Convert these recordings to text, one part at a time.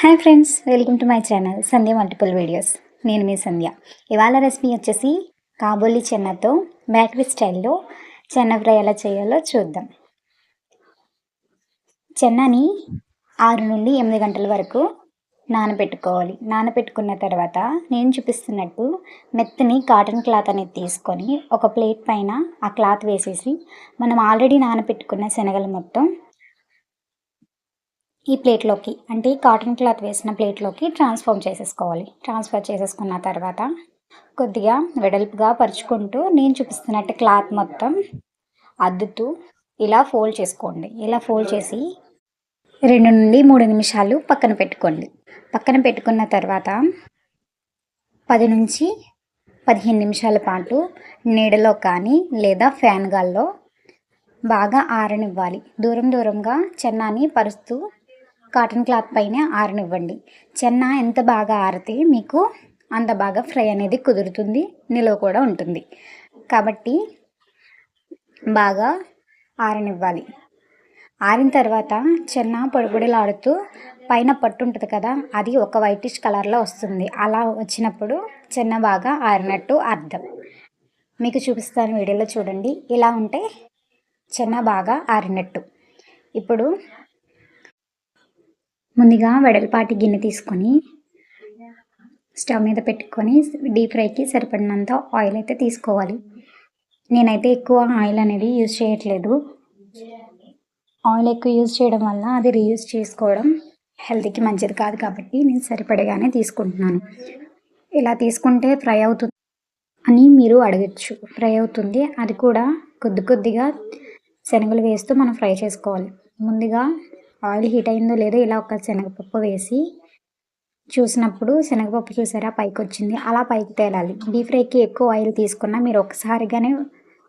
Hi friends welcome to my channel Sandhya multiple videos. నేను మీ సంధ్య. ఇవాళ రెసిపీ వచ్చేసి కాబోలి చెన్నతో బేకరీ స్టైల్లో చెన్న ఫ్రై ఎలా చేయాలో చూద్దాం. చెన్నని ఆరు నుండి ఎనిమిది గంటల వరకు నానబెట్టుకోవాలి. నానబెట్టుకున్న తర్వాత నేను చూపిస్తున్నట్టు మెత్తని కాటన్ క్లాత్ అనేది తీసుకొని ఒక ప్లేట్ పైన ఆ క్లాత్ వేసేసి మనం ఆల్రెడీ నానబెట్టుకున్న శనగలు మొత్తం ఈ ప్లేట్లోకి అంటే ఈ కాటన్ క్లాత్ వేసిన ప్లేట్లోకి ట్రాన్స్ఫార్మ్ చేసేసుకోవాలి. ట్రాన్స్ఫర్ చేసేసుకున్న తర్వాత కొద్దిగా వెడల్పుగా పరుచుకుంటూ నేను చూపిస్తున్నట్టు క్లాత్ మొత్తం అద్దుతూ ఇలా ఫోల్డ్ చేసుకోండి. ఇలా ఫోల్డ్ చేసి రెండు నుండి మూడు నిమిషాలు పక్కన పెట్టుకోండి. పక్కన పెట్టుకున్న తర్వాత పది నుంచి పదిహేను నిమిషాల పాటు నీడలో కానీ లేదా ఫ్యాన్ గాల్లో బాగా ఆరనివ్వాలి. దూరం దూరంగా చెన్నాన్ని పరుస్తూ కాటన్ క్లాత్ పైన ఆరనివ్వండి. చెన్న ఎంత బాగా ఆరితే మీకు అంత బాగా ఫ్రై అనేది కుదురుతుంది నిలువ కూడా ఉంటుంది. కాబట్టి బాగా ఆరనివ్వాలి. ఆరిన తర్వాత చిన్న పొడిపొడిలాడుతూ పైన పట్టు ఉంటుంది కదా అది ఒక వైటిష్ కలర్లో వస్తుంది. అలా వచ్చినప్పుడు చెన్న బాగా ఆరినట్టు అర్థం. మీకు చూపిస్తాను వీడియోలో చూడండి. ఇలా ఉంటే చిన్న బాగా ఆరినట్టు. ఇప్పుడు ముందుగా వెడల్పాటి గిన్నె తీసుకొని స్టవ్ మీద పెట్టుకొని డీప్ ఫ్రైకి సరిపడినంత ఆయిల్ అయితే తీసుకోవాలి. నేనైతే ఎక్కువ ఆయిల్ అనేది యూజ్ చేయట్లేదు. ఆయిల్ ఎక్కువ యూజ్ చేయడం వల్ల అది రీయూజ్ చేసుకోవడం హెల్త్కి మంచిది కాదు కాబట్టి నేను సరిపడగానే తీసుకుంటున్నాను. ఇలా తీసుకుంటే ఫ్రై అవుతుంది అని మీరు అడగచ్చు. ఫ్రై అవుతుంది అది కూడా కొద్ది కొద్దిగా శనగలు వేస్తూ మనం ఫ్రై చేసుకోవాలి. ముందుగా ఆయిల్ హీట్ అయిందో లేదో ఇలా ఒక శనగపప్పు వేసి చూసినప్పుడు శనగపప్పు చూసారా? పైకి వచ్చింది అలా పైకి తేలాలి. డీప్ ఫ్రైకి ఎక్కువ ఆయిల్ తీసుకున్నా మీరు ఒకసారిగానే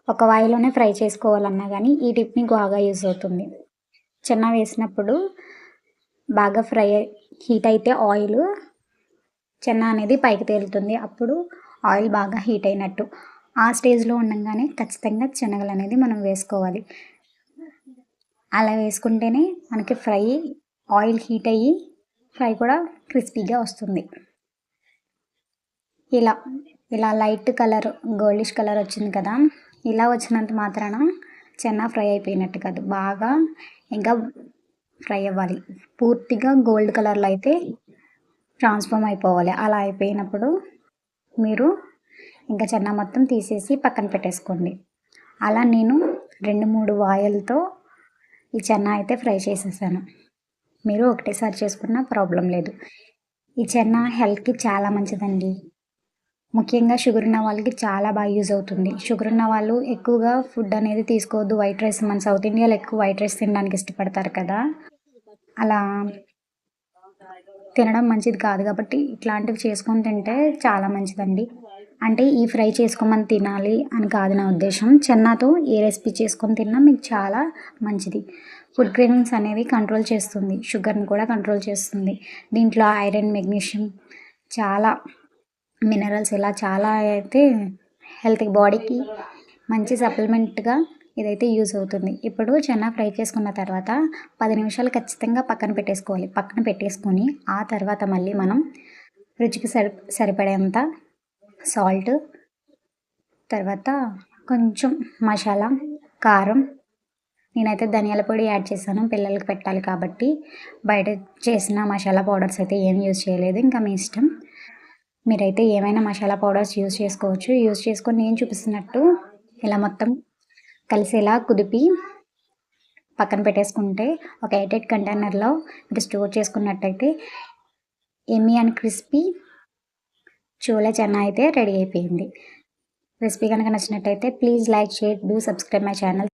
ఒక ఆయిల్లోనే ఫ్రై చేసుకోవాలన్నా కానీ ఈ టిప్ని బాగా యూజ్ అవుతుంది. చిన్న వేసినప్పుడు బాగా ఫ్రై హీట్ అయితే ఆయిల్ చెన్న అనేది పైకి తేలుతుంది. అప్పుడు ఆయిల్ బాగా హీట్ అయినట్టు. ఆ స్టేజ్లో ఉండగానే ఖచ్చితంగా శనగలు అనేది మనం వేసుకోవాలి. అలా వేసుకుంటేనే మనకి ఫ్రై ఆయిల్ హీట్ అయ్యి ఫ్రై కూడా క్రిస్పీగా వస్తుంది. ఇలా ఇలా లైట్ కలర్ గోల్డిష్ కలర్ వచ్చింది కదా ఇలా వచ్చినంత మాత్రాన చెన్న ఫ్రై అయిపోయినట్టు కాదు బాగా ఇంకా ఫ్రై అవ్వాలి. పూర్తిగా గోల్డ్ కలర్లో అయితే ట్రాన్స్ఫార్మ్ అయిపోవాలి. అలా అయిపోయినప్పుడు మీరు ఇంకా చెన్న మొత్తం తీసేసి పక్కన పెట్టేసుకోండి. అలా నేను రెండు మూడు వాయిల్తో ఈ చెన్న అయితే ఫ్రై చేసేసాను. మీరు ఒకటేసారి చేసుకున్నా ప్రాబ్లం లేదు. ఈ చెన్న హెల్త్కి చాలా మంచిదండి. ముఖ్యంగా షుగర్ ఉన్న వాళ్ళకి చాలా బాగా యూజ్ అవుతుంది. షుగర్ ఉన్న వాళ్ళు ఎక్కువగా ఫుడ్ అనేది తీసుకోవద్దు. వైట్ రైస్ మన సౌత్ ఇండియాలో ఎక్కువ వైట్ రైస్ తినడానికి ఇష్టపడతారు కదా. అలా తినడం మంచిది కాదు కాబట్టి ఇట్లాంటివి చేసుకొని తింటే చాలా మంచిదండి. అంటే ఈ ఫ్రై చేసుకోమని తినాలి అని కాదు నా ఉద్దేశం. చెన్నాతో ఏ రెసిపీ చేసుకొని తిన్నా మీకు చాలా మంచిది. ఫుడ్ క్రేవింగ్స్ అనేవి కంట్రోల్ చేస్తుంది. షుగర్ని కూడా కంట్రోల్ చేస్తుంది. దీంట్లో ఐరన్ మెగ్నీషియం చాలా మినరల్స్ ఇలా చాలా అయితే హెల్త్కి బాడీకి మంచి సప్లిమెంట్గా ఇదైతే యూజ్ అవుతుంది. ఇప్పుడు చెన్న ఫ్రై చేసుకున్న తర్వాత పది నిమిషాలు ఖచ్చితంగా పక్కన పెట్టేసుకోవాలి. పక్కన పెట్టేసుకొని ఆ తర్వాత మళ్ళీ మనం రుచికి సరి సరిపడేంత సాల్ట్ తర్వాత కొంచెం మసాలా కారం. నేనైతే ధనియాల పొడి యాడ్ చేశాను పిల్లలకి పెట్టాలి కాబట్టి. బయట చేసిన మసాలా పౌడర్స్ అయితే ఏం యూజ్ చేయలేదు ఇంకా మీ ఇష్టం. మీరైతే ఏమైనా మసాలా పౌడర్స్ యూజ్ చేసుకోవచ్చు. యూజ్ చేసుకొని నేను చూపిస్తున్నట్టు ఇలా మొత్తం కలిసేలా కుదిపి పక్కన పెట్టేసుకుంటే ఒక ఎయిట్ ఎయిట్ కంటైనర్లో మీరు స్టోర్ చేసుకున్నట్టయితే ఎమ్మీ అండ్ క్రిస్పీ చూల చెన్న అయితే రెడీ అయిపోయింది. రెసిపీ కనుక నచ్చినట్టయితే please like share do subscribe my channel.